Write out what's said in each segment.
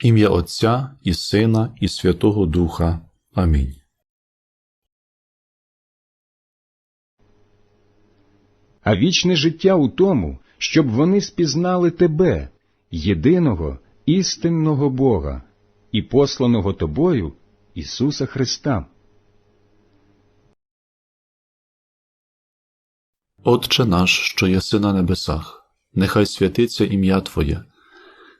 Ім'я Отця і Сина, і Святого Духа. Амінь. А вічне життя у тому, щоб вони спізнали Тебе, єдиного істинного Бога і посланого Тобою Ісуса Христа. Отче наш, що єси на небесах, нехай святиться ім'я Твоє,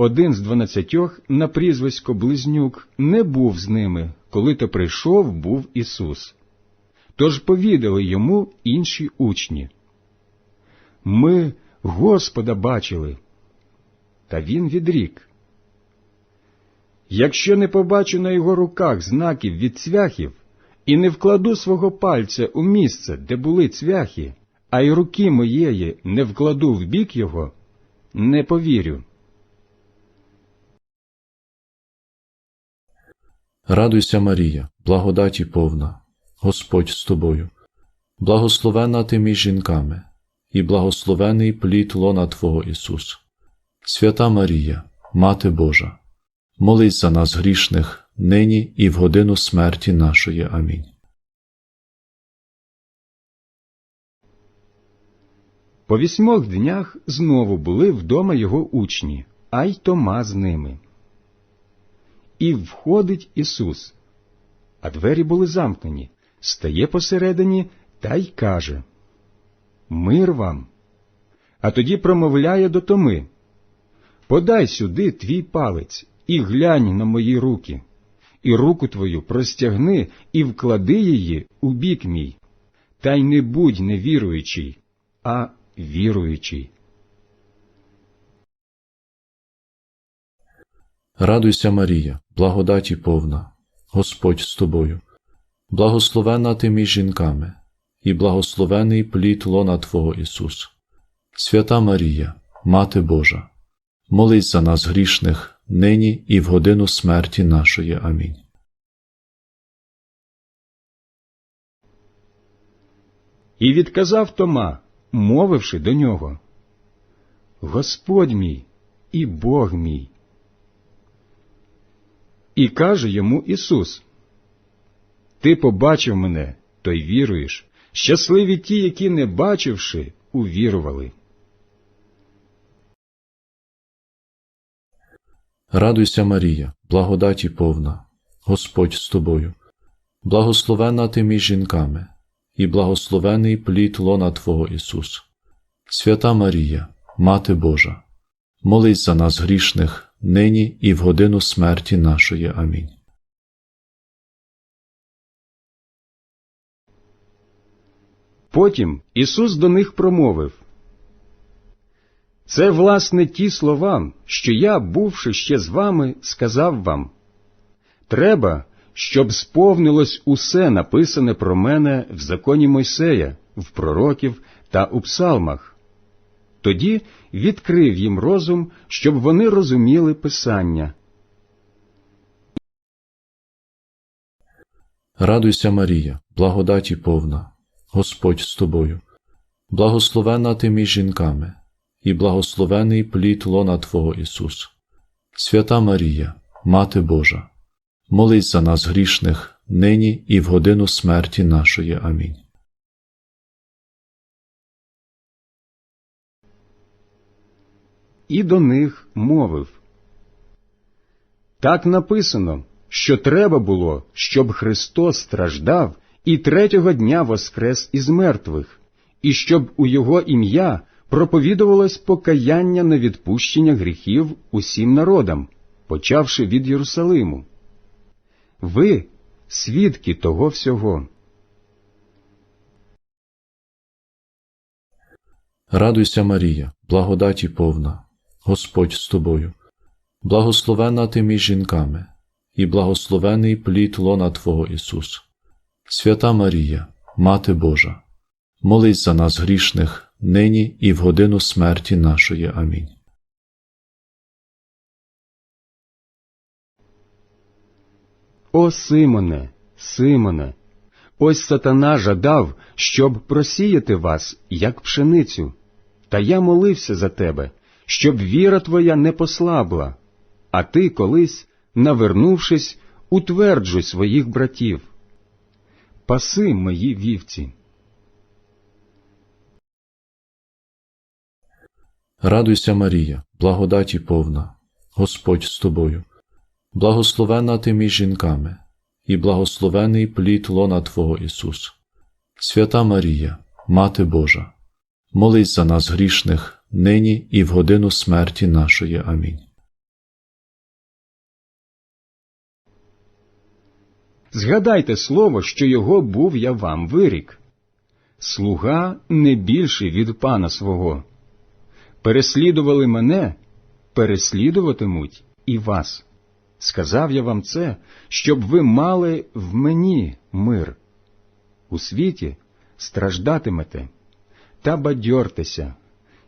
один з дванадцятьох на прізвисько Близнюк, не був з ними, коли то прийшов був Ісус. Тож повідали йому інші учні. Ми Господа бачили. Та він відрік. Якщо не побачу на його руках знаків від цвяхів, і не вкладу свого пальця у місце, де були цвяхи, а й руки моєї не вкладу в бік його, не повірю. Радуйся, Марія, благодаті повна, Господь з тобою, благословена ти між жінками, і благословений плід лона Твого Ісус. Свята Марія, Мати Божа, молись за нас грішних, нині і в годину смерті нашої. Амінь. По вісьмох днях знову були вдома його учні, а й Тома з ними. І входить Ісус, а двері були замкнені, стає посередині та й каже Мир вам. А тоді промовляє до Томи Подай сюди твій палець і глянь на мої руки, і руку твою простягни і вклади її у бік мій, та й не будь невіруючий, а віруючий. Радуйся, Марія, благодаті повна, Господь з тобою, благословена ти між жінками, і благословений плід лона Твого Ісус. Свята Марія, Мати Божа, молись за нас грішних, нині і в годину смерті нашої. Амінь. І відказав Тома, мовивши до нього Господь мій і Бог мій. І каже йому Ісус Ти побачив мене, то й віруєш. Щасливі ті, які, не бачивши, увірували. Радуйся, Марія, благодаті повна, Господь з тобою, благословена ти між жінками, і благословений плід лона Твого Ісус. Свята Марія, Мати Божа, молись за нас грішних, нині і в годину смерті нашої. Амінь. Потім Ісус до них промовив Це, власне, ті слова, що я, бувши ще з вами, сказав вам. Треба, щоб сповнилось усе написане про мене в законі Мойсея, в пророків та у псалмах. Тоді відкрив їм розум, щоб вони розуміли Писання. Радуйся, Марія, благодаті повна, Господь з тобою, благословена ти між жінками, і благословений плід лона Твого Ісус. Свята Марія, Мати Божа, молись за нас грішних, нині і в годину смерті нашої. Амінь. І до них мовив. Так написано, що треба було, щоб Христос страждав і третього дня воскрес із мертвих, і щоб у Його ім'я проповідувалось покаяння на відпущення гріхів усім народам, почавши від Єрусалиму. Ви свідки того всього. Радуйся, Марія, благодаті повна, Господь з тобою, благословена ти між жінками, і благословений плід лона Твого Ісус. Свята Марія, Мати Божа, молись за нас грішних, нині і в годину смерті нашої. Амінь. О Симоне, Симоне, ось сатана жадав, щоб просіяти вас, як пшеницю. Та я молився за тебе, щоб віра твоя не послабла, а ти колись, навернувшись, утверджуй своїх братів. Паси мої вівці. Радуйся, Марія, благодаті повна, Господь з тобою, благословена ти між жінками, і благословений плід лона Твого Ісус. Свята Марія, Мати Божа, молись за нас грішних, нині і в годину смерті нашої. Амінь. Згадайте слово, що його був я вам вирік. Слуга не більший від пана свого. Переслідували мене, переслідуватимуть і вас. Сказав я вам це, щоб ви мали в мені мир. У світі страждатимете, та бадьортеся,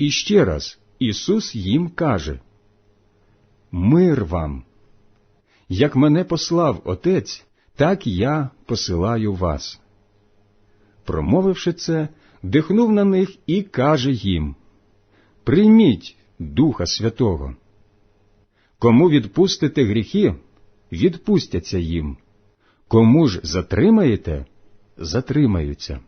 І ще раз Ісус їм каже Мир вам. Як мене послав Отець, так я посилаю вас. Промовивши це, дихнув на них і каже їм Прийміть Духа Святого. Кому відпустите гріхи, відпустяться їм. Кому ж затримаєте, затримаються.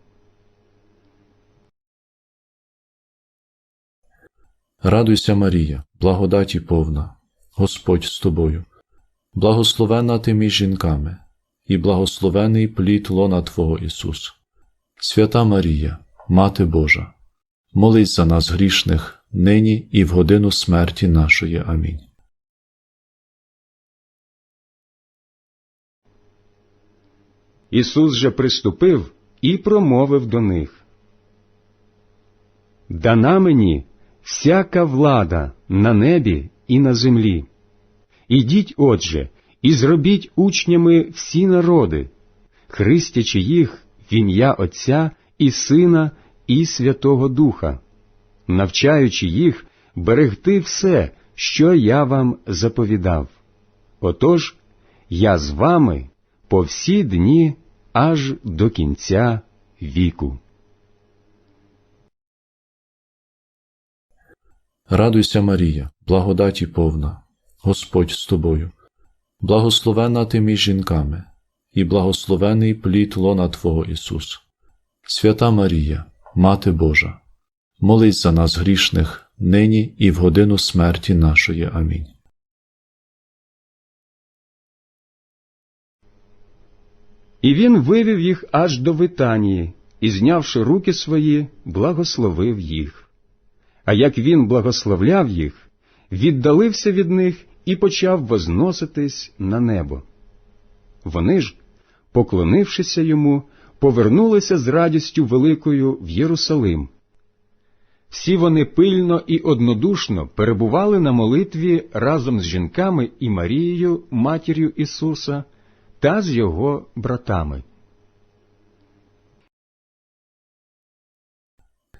Радуйся, Марія, благодаті повна, Господь з тобою, благословена ти між жінками, і благословений плід лона Твого Ісус. Свята Марія, Мати Божа, молись за нас грішних, нині і в годину смерті нашої. Амінь. Ісус же приступив і промовив до них. Дана мені всяка влада на небі і на землі. Ідіть, отже, і зробіть учнями всі народи, хрестячи їх в ім'я Отця і Сина і Святого Духа, навчаючи їх берегти все, що я вам заповідав. Отож, я з вами по всі дні аж до кінця віку. Радуйся, Марія, благодаті повна, Господь з тобою, благословена ти між жінками, і благословений плід лона Твого Ісус. Свята Марія, Мати Божа, молись за нас грішних, нині і в годину смерті нашої. Амінь. І він вивів їх аж до Витанії, і, знявши руки свої, благословив їх. А як він благословляв їх, віддалився від них і почав возноситись на небо. Вони ж, поклонившися йому, повернулися з радістю великою в Єрусалим. Всі вони пильно і однодушно перебували на молитві разом з жінками і Марією, матір'ю Ісуса, та з його братами.